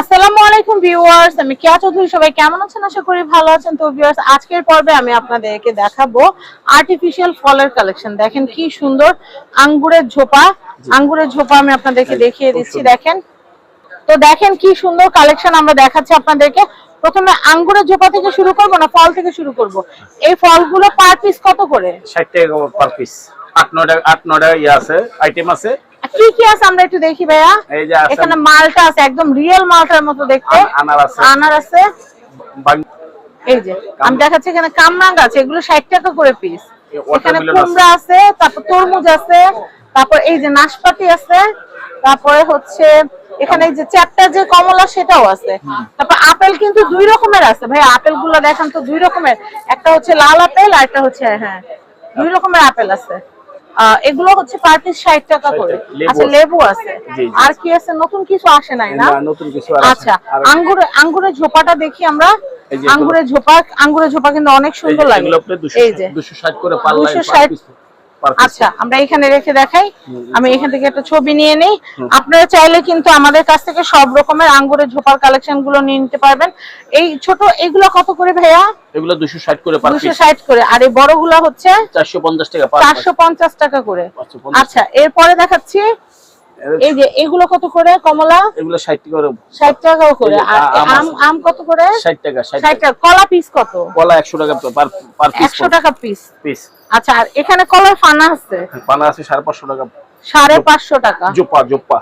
আসসালামু আলাইকুম ভিউয়ার্স আমি কেয়া চৌধুরী সবাই কেমন আছেন? আশা করি ভালো আছেন। তো ভিউয়ার্স আজকের পর্বে আমি আপনাদেরকে দেখাবো আর্টিফিশিয়াল ফলের কালেকশন দেখেন কি সুন্দর আঙ্গুরের ঝোপা। আঙ্গুরের ঝোপা আমি আপনাদেরকে দেখিয়ে দিচ্ছি দেখেন। তো দেখেন কি সুন্দর কালেকশন আমরা দেখাচ্ছি আপনাদেরকে। প্রথমে আঙ্গুরের ঝোপা থেকে শুরু করব না ফল থেকে শুরু করব? এই ফলগুলো পার পিস কত করে? ষাট টাকা পার পিস আট নয়টা আট নয়টা ইয়ে আছে আইটেম আছে। কি কি আছে আমরা একটু দেখি ভাইয়া? এখানে মালটা আছে একদম রিয়েল মালটার মতো দেখতে। আনার আছে। আনার আছে। এই যে আমি দেখাচ্ছি এখানে কামরাঙ্গ আছে এগুলো ষাট টাকা করে পিস এখানে কুমড়া আছে তারপর তরমুজ আছে তারপর এই যে নাশপাতি আছে তারপরে হচ্ছে এখানে যে চ্যাপ্টার যে কমলা সেটাও আছে। তারপর আপেল কিন্তু দুই রকমের আছে। ভাই আপেলগুলো দেখেন তো দুই রকমের। একটা হচ্ছে লাল আপেল আর একটা হচ্ছে হ্যাঁ দুই রকমের আপেল আছে। এগুলো হচ্ছে পার পিস ষাট টাকা করে। আচ্ছা লেবু আছে। আর কি আছে? নতুন কিছু আসে নাই না? নতুন কিছু আচ্ছা আঙ্গুর আঙ্গুরের ঝোপাটা দেখি আমরা। আঙ্গুরের ঝোপা আঙ্গুরের ঝোপা কিন্তু অনেক সুন্দর লাগে। দুশো এই যে। দুশো ষাট করে লাইন 260 আচ্ছা আমরা এখানে রেখে দেখাই। আমি এখান থেকে একটা ছবি নিয়ে নেই। আপনারা চাইলে কিন্তু আমাদের কাছ থেকে সব রকমের আঙ্গুরের ঝোপার কালেকশনগুলো নিয়ে নিতে পারবেন। এই ছোট এগুলো কত করে ভাইয়া? এগুলো দুশো ষাট করে পার দুশো পিস ষাট করে। আর এই বড়গুলো হচ্ছে চারশো পঞ্চাশ টাকা পার চারশো পঞ্চাশ টাকা করে। আচ্ছা এরপরে দেখাচ্ছি এই যে এগুলো কত করে কমলা? এগুলো ষাট টাকা করে। ষাট টাকা করে। আর আম আম কত করে? ষাট টাকা ষাট ষাট টাকা। টাকা। কলা পিস কত? কলা একশো টাকা পার পার পিস একশো টাকা পিস পিস আচ্ছা আর এখানে কলার ফানা আছে? পানা আছে সাড়ে পাঁচশো টাকা। সাড়ে পাঁচশো টাকা। জোপা জোপা।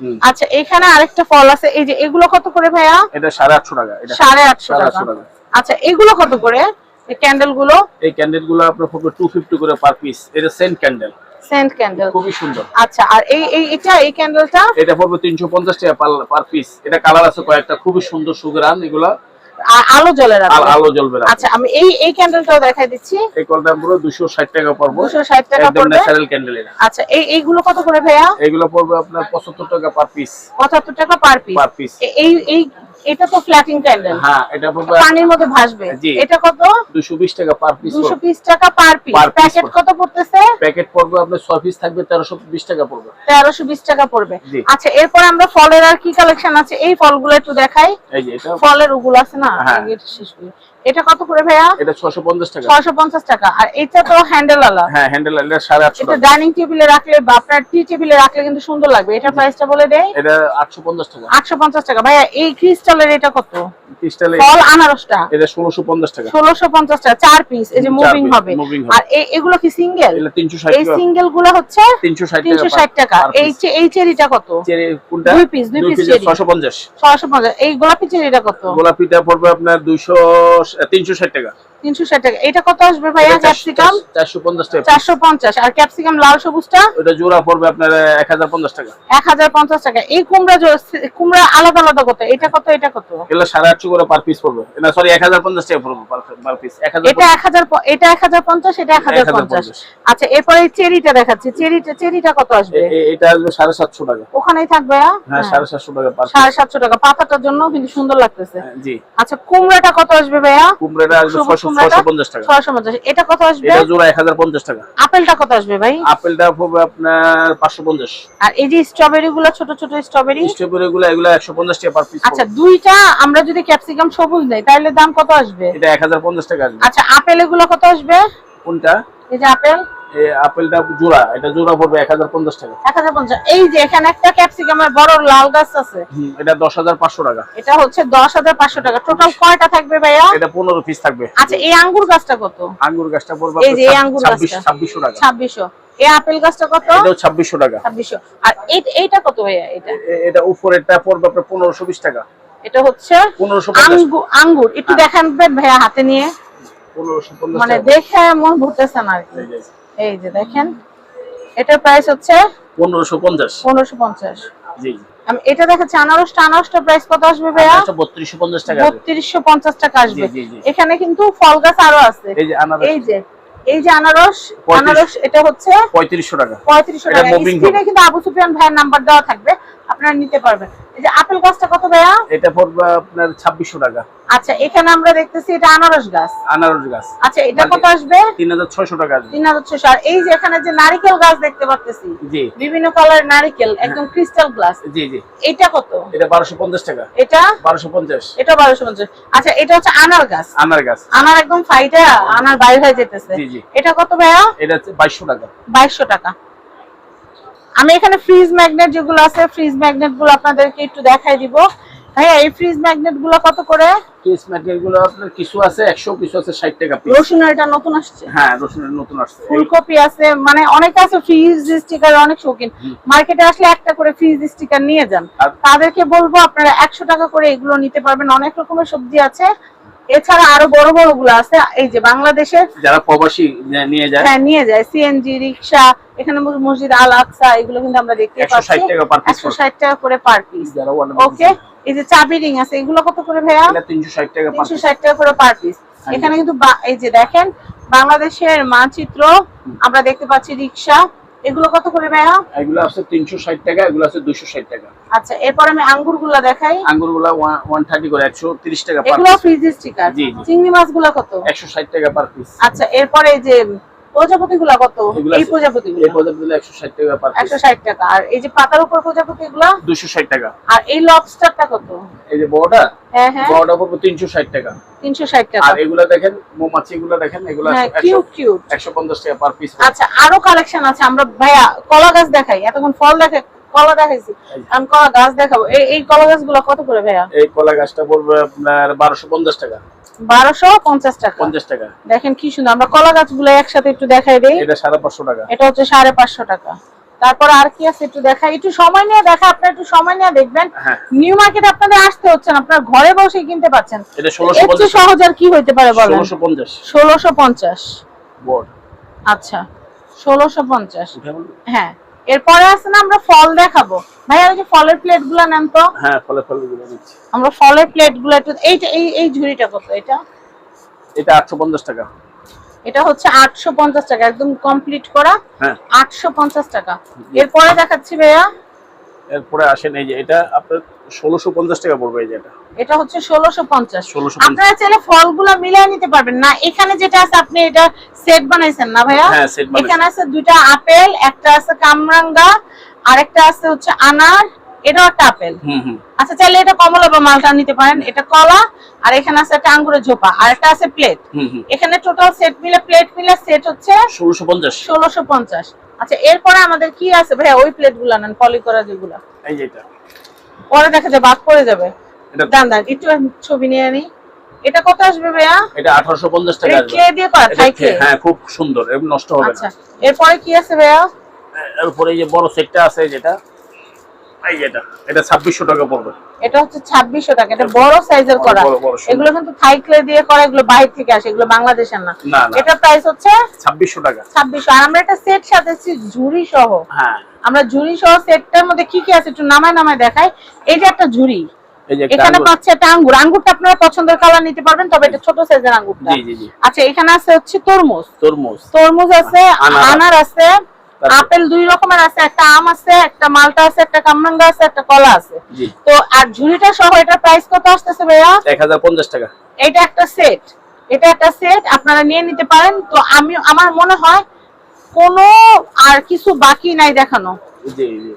হুম। আচ্ছা এখানে আরেকটা ফল আছে। এই যে এগুলো কত করে ভাইয়া? এটা সাড়ে আটশো টাকা এটা সাড়ে আটশো টাকা। আচ্ছা এগুলো কত করে? এই ক্যান্ডেলগুলো? এই ক্যান্ডেলগুলো আপনার টু ফিফটি করে পার পিস এটা সেন্ট ক্যান্ডেল সেন্ট ক্যান্ডেল খুবই সুন্দর। আচ্ছা আর এই এই এটা এই ক্যান্ডেলটা এটা পড়বে তিনশো পঞ্চাশ টাকা পার পিস এটা কালার আছে কয়েকটা খুবই সুন্দর সুগ্রান এগুলা। আলো জ্বলে রাখবে। আলো জ্বলবে আচ্ছা আমি এই এই ক্যান্ডেলটাও দেখাই দিচ্ছি। এই কলটা পুরো দুশো ষাট টাকা পড়ব। 260 টাকা পড়বে। ন্যাচারাল ক্যান্ডেল এটা। আচ্ছা এই এইগুলো কত করে ভাইয়া? এগুলো পড়বে আপনার পঁচাত্তর টাকা পার পিস পঁচাত্তর টাকা পার পিস পার পিস এই এই এটা তো ফ্ল্যাটিং ক্যান্ডেল হ্যাঁ এটা পানির মধ্যে ভাসবে। এটা কত? দুশো বিশ টাকা পার পিস দুশো পিস টাকা পার পিস প্যাকেট কত পড়তেছে? প্যাকেট পড়বে আপনার 6 পিস থাকবে তেরোশো বিশ টাকা পড়বে। তেরোশো বিশ টাকা পড়বে। আচ্ছা এরপর আমরা ফলের আর কি কালেকশন আছে? এই ফলগুলো একটু দেখাই। এই যে এটা ফলের ওগুলো আছে না? হ্যাঁ। এই শেষগুলো। এটা কত করে ভাইয়া? এটা ছশো পঞ্চাশ টাকা। ছয়শো পঞ্চাশ টাকা। আর এটা তো হ্যান্ডেল আলা হ্যাঁ হ্যান্ডেল সাড়ে আটশো এটা ডাইনিং টেবিলে রাখলে বা আপনার টি টেবিলে রাখলে কিন্তু সুন্দর লাগবে। এটা প্রাইসটা বলে দেয় এটা আটশো পঞ্চাশ টাকা। আটশো পঞ্চাশ টাকা। ভাইয়া এই ক্রিস্টালের এটা কত? ক্রিস্টালে ফল আনারসটা। এটা ষোলোশো পঞ্চাশ টাকা। ষোলোশো পঞ্চাশ টাকা। চার পিস এই যে মুভিং হবে। আর এ- এগুলো কি সিঙ্গেল এটা তিনশো ষাট এই সিঙ্গেলগুলো হচ্ছে তিনশো ষাট তিনশো ষাট টাকা। এই এই চেরিটা কত? চেরি কোনটা? দুই piece, দুই পঞ্চাশ। ছয়শো পঞ্চাশ। এই গোলাপি চেরিটা কত? গোলাপিটা পড়বে আপনার দুইশো তিনশো ষাট টাকা। তিনশো ষাট টাকা। এটা কত আসবে ভাইয়া? ক্যাপসিকাম? চারশো পঞ্চাশ টাকা। চারশো পঞ্চাশ। আর ক্যাপসিকাম লাল সবুজটা ওটা জোড়া পড়বে আপনার এক হাজার পঞ্চাশ টাকা। এক হাজার পঞ্চাশ টাকা। এই কুমড়া কুমড়া আলাদা আলাদা কত? এটা কত এটা কত? সাড়ে আটশো করে পার পিস পড়বে। না সরি এক হাজার পঞ্চাশ টাকা পড়বে পার পিস এক হাজার এটা এক হাজার প- এটা এক হাজার পঞ্চাশ এটা এক হাজার পঞ্চাশ। 1050 আচ্ছা এরপরে চেরিটা দেখাচ্ছি। চেরিটা চেরিটা কত আসবে? এটা আসবে সাড়ে সাতশো টাকা। ওখানেই থাকবে হ্যাঁ? হ্যাঁ। সাড়ে সাতশো টাকা পার সাড়ে সাতশো টাকা। পাতাটার জন্য কিন্তু সুন্দর লাগতেছে। জি। আচ্ছা কুমড়াটা কত আসবে ভাইয়া? কুমড়াটা আসবে সবুজ ছয়শো কুমড়াটা? ছয়শো পঞ্চাশ টাকা। ছয়শো পঞ্চাশ। এটা কত আসবে? এটা জোড়া এক হাজার পঞ্চাশ টাকা। আপেলটা কত আসবে ভাই? আপেলটা পড়বে আপনার পাঁচশো পঞ্চাশ। আর এই যে স্ট্রবেরি গুলো ছোট ছোট স্ট্রবেরি? স্ট্রবেরি গুলো এগুলো টাকা পার পিস আচ্ছা দুইটা আমরা যদি ক্যাপসিকাম সবুজ নেই তাহলে দাম কত আসবে? এটা এক হাজার পঞ্চাশ টাকা আসবে। আচ্ছা আপেল এগুলো কত আসবে? কোনটা? এই যে আপেল। আপেলটা জোড়া এটা জোড়া পড়বে এক হাজার পঞ্চাশ টাকা। এক হাজার পঞ্চাশ। এই যে এখানে একটা ক্যাপসিকামের বড় লাল গাছ আছে। এটা দশ হাজার পাঁচশো টাকা। এটা হচ্ছে দশ হাজার পাঁচশো টাকা। টোটাল কয়টা থাকবে ভাইয়া? এটা পনেরো পিস থাকবে। আচ্ছা এই আঙ্গুর গাছটা কত? আঙ্গুর গাছটা পড়বে এই যে আঙ্গুর গাছটা। ছাব্বিশশো টাকা। ছাব্বিশশো। এই আপেল গাছটা কত? এটাও ছাব্বিশশো টাকা। ছাব্বিশশো। আর এইটা কত ভাইয়া এটা? এটা উপরেরটা পড়বে আপনার টাকা। এটা হচ্ছে আঙ্গুর। একটু দেখাবেন ভাইয়া হাতে নিয়ে। মানে দেখে মন ভরতেছে না আর কি। এই যে, দেখেন এটার প্রাইস হচ্ছে পনেরোশো পঞ্চাশ। পনেরোশো পঞ্চাশ। জি আমি এটা দেখাচ্ছি আনারসটা আনারসটা প্রাইস কত আসবে ভাইয়া? বত্রিশশো পঞ্চাশ টাকা আসবে। বত্রিশশো পঞ্চাশ টাকা আসবে। এখানে কিন্তু ফল গাছ আরও আছে। এই যে আনারস। এই যে এই যে আনারস আনারস এটা হচ্ছে পঁয়ত্রিশশো টাকা। পঁয়ত্রিশশো এটা টাকা। moving স্ক্রিনে কিন্তু আবু সুফিয়ান ভাইয়ের নাম্বার দেওয়া থাকবে আপনারা নিতে পারবেন। এই যে আপেল গাছটা কত ভাইয়া? এটা পড়বে আপনার ছাব্বিশশো টাকা। আচ্ছা এখানে আমরা দেখতেছি এটা আনারস গাছ। আনারস গাছ। আচ্ছা এটা কত আসবে? তিন হাজার ছয়শো টাকা আসবে। তিন হাজার ছশো আর এই যে এখানে যে নারিকেল গাছ দেখতে পাচ্ছি জি। বিভিন্ন কালার নারিকেল একদম ক্রিস্টাল গ্লাস জি জি। এটা কত? এটা বারোশো পঞ্চাশ টাকা। এটা? বারোশো পঞ্চাশ। এটা বারোশো পঞ্চাশ। আচ্ছা এটা হচ্ছে আনার গাছ। আনার গাছ। আনার একদম ফাইটা আনার বাইরে হয়ে যেতেছে। জি, জি। এটা কত ভাইয়া? এটা হচ্ছে বাইশশো টাকা। বাইশশো টাকা। আমি এখানে ফ্রিজ ম্যাগনেট যেগুলো আছে ফ্রিজ ম্যাগনেটগুলো আপনাদেরকে একটু দেখাই দিব। ভাইয়া এই ফ্রিজ ম্যাগনেটগুলো কত করে? গুলো আপনার কিছু আছে একশো কিছু আছে ষাট টাকা পিস নতুন আসছে? হ্যাঁ রসুনের নতুন আসছে। ফুলকপি আছে মানে অনেক আছে ফ্রিজ স্টিকার অনেক শৌখিন। মার্কেটে আসলে একটা করে ফ্রিজ স্টিকার নিয়ে যান। তাদেরকে বলব আপনারা একশো টাকা করে এগুলো নিতে পারবেন। অনেক রকমের সবজি আছে। এছাড়া আরও বড় বড়গুলো আছে। এই যে বাংলাদেশের যারা প্রবাসী নিয়ে যায়। হ্যাঁ নিয়ে যায়। সিএনজি রিক্সা এখানে মসজিদ আল আকসা এগুলো কিন্তু আমরা দেখতে 160 পাচ্ছি। টাকা per piece একশো ষাট টাকা করে পার পিস ওকে এই যে চাবি রিং আছে এগুলো কত করে ভাইয়া? এটা তিনশো ষাট টাকা পার তিনশো ষাট টাকা করে পার পিস এখানে কিন্তু এই যে দেখেন বাংলাদেশের মানচিত্র আমরা দেখতে পাচ্ছি রিক্সা। এগুলো কত করে ভাইয়া? এগুলো আছে তিনশো ষাট টাকা এগুলো আছে দুইশো ষাট টাকা। আচ্ছা এরপর আমি আঙ্গুরগুলা দেখাই। আঙ্গুরগুলা ওয়ান থার্টি করে একশো তিরিশ টাকা পার এগুলো ফ্রিজ স্টিকার। চিংড়ি মাছগুলা কত? একশো ষাট টাকা পার পিস আচ্ছা এরপরে এই যে প্রজাপতি গুলা কত এই প্রজাপতি এই পর্যন্ত একশো ষাট টাকা একশো ষাট টাকা। আর এই যে পাতার উপর প্রজাপতি গুলা দুশো ষাট টাকা। আর এই লবস্টারটা কত? এই যে বড়টা? হ্যাঁ হ্যাঁ। বড়টা পড়ব তিনশো ষাট টাকা। তিনশো ষাট টাকা। আর এগুলা দেখেন মৌমাছি গুলা দেখেন এগুলা হ্যাঁ একশো কিউট কিউট একশো পঞ্চাশ টাকা পার পিস আচ্ছা আরও কালেকশন আছে। আমরা ভাইয়া কলা গাছ দেখাই। এতক্ষণ ফল দেখাই কলা দেখাইছি। আমি কলা গাছ দেখাবো। এই এই কলা গাছগুলো কত করে ভাইয়া? এই কলা গাছটা পড়বে আপনার টাকা। বারোশো পঞ্চাশ টাকা। পঞ্চাশ টাকা। দেখেন কি সুন্দর। আমরা কলা গাছগুলো একসাথে একটু দেখাই দেই। এটা সাড়ে পাঁচশো টাকা। এটা হচ্ছে সাড়ে পাঁচশো টাকা। তারপর আর কি আছে একটু দেখাই। একটু সময় নিয়ে দেখা আপনার একটু সময় নিয়ে দেখবেন। হ্যাঁ। নিউ মার্কেট আপনাদের আসতে হচ্ছে না। আপনার ঘরে বসে কিনতে পাচ্ছেন। চেয়ে পঞ্চাশ। সহজ আর কি হইতে পারে বলেন? ষোলোশো পঞ্চাশ। ষোলোশো পঞ্চাশ। বোর্ড আচ্ছা। ষোলোশো পঞ্চাশ। উঠে বলুন। হ্যাঁ। এরপরে আছে না আমরা ফল দেখাবো। ভাই ওই যে ফলের প্লেটগুলো নেন তো? হ্যাঁ ফলে গুলো আমরা ফলের প্লেটগুলো এইটা এই এই ঝুড়িটা কত? এটা? এটা আটশো পঞ্চাশ টাকা। এটা হচ্ছে আটশো পঞ্চাশ টাকা একদম কমপ্লিট করা। হ্যাঁ। আটশো পঞ্চাশ টাকা। এরপরে দেখাচ্ছি ভাইয়া। এরপরে আসেন এই যে এটা আপনার ষোলোশো পঞ্চাশ টাকা পড়বে এই এটা। হচ্ছে ষোলোশো পঞ্চাশ। 1650 আপনারা চাইলে ফলগুলো মিলিয়ে নিতে পারবেন। না এখানে যেটা আছে আপনি এটা সেট বানাইছেন না ভাইয়া? হ্যাঁ। এখানে আছে দুইটা আপেল একটা আছে কামরাঙ্গা আর একটা আছে হচ্ছে আনার এটাও একটা আপেল। আচ্ছা চাইলে এটা কমলা বা মালটা নিতে পারেন। এটা কলা আর এখানে আছে একটা আঙ্গুরের ঝোপা আর একটা আছে প্লেট এখানে টোটাল সেট মিলে প্লেট মিলে সেট হচ্ছে ষোলোশো পঞ্চাশ। ষোলোশো পঞ্চাশ। আচ্ছা এরপরে আমাদের কি আছে ভাইয়া? ওই প্লেটগুলা নেন পলি করা যেগুলা এই যে এটা। পরে দেখা যায় বাদ পড়ে যাবে। দান দান একটু ছবি নিয়ে আনি। এটা কত আসবে ভাইয়া? এটা আঠারোশো পঞ্চাশ টাকা এটা আসবে। ক্লে দিয়ে করা? এটা থাই হ্যাঁ খুব সুন্দর এবং নষ্ট হবে আচ্ছা এরপরে কি আছে ভাইয়া? এরপরে এই যে বড় সেটটা আছে যেটা এই যেটা এটা ছাব্বিশশো টাকা পড়বে। এটা হচ্ছে ছাব্বিশশো টাকা এটা বড় সাইজের করা। বড়, বড়, সুন্দর। এগুলো কিন্তু থাই ক্লে দিয়ে করা এগুলো বাইরে থেকে আসে এগুলো বাংলাদেশের না। না না। এটা প্রাইস হচ্ছে ছাব্বিশশো টাকা। ছাব্বিশশো। আর আমরা একটা সেট সাথেছি ঝুড়ি সহ। হ্যাঁ। আমরা ঝুড়ি সহ সেটটার মধ্যে কি কি আছে একটু নামায় নামায় দেখাই। এই যে একটা ঝুড়ি এখানে আঙ্গুর। পাচ্ছে একটা আঙ্গুর। আঙ্গুরটা আপনারা পছন্দের কালার নিতে পারবেন তবে এটা ছোট সাইজের আঙ্গুরটা। আচ্ছা এখানে আছে হচ্ছে তরমুজ। তরমুজ। তরমুজ আছে। আনার। আছে আপেল দুই রকমের আছে একটা আম আছে একটা মালটা আছে একটা কামরাঙ্গা আছে একটা কলা আছে। তো আর ঝুড়িটা সহ এটা প্রাইস কত আসতেছে ভাইয়া? এক হাজার পঞ্চাশ টাকা। এটা একটা সেট এটা একটা সেট আপনারা নিয়ে নিতে পারেন। তো আমি আমার মনে হয় কোনো আর কিছু বাকি নাই দেখানো। জি জি।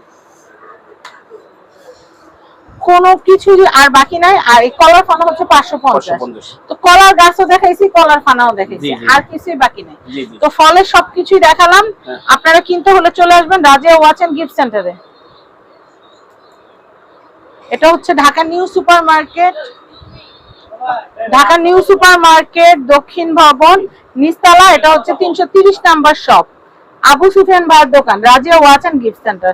কোনো কিছু আর বাকি নাই আর এই কলার ফানা হচ্ছে পাঁচশো পঞ্চাশ। তো কলার গাছও দেখাইছি কলার ফানাও দেখাইছি। আর কিছুই বাকি নেই। তো ফলের সবকিছুই দেখালাম হ্যাঁ। আপনারা কিনতে হলে চলে আসবেন রাজিয়া ওয়াচ এন্ড গিফট সেন্টারে এটা হচ্ছে Dhaka new super market Dhaka new super market দক্ষিণ ভবন নিস্তালা এটা হচ্ছে তিনশো তিরিশ নাম্বার শপ আবু সুফিয়ান ভাইয়ের দোকান Razia watch and gift centre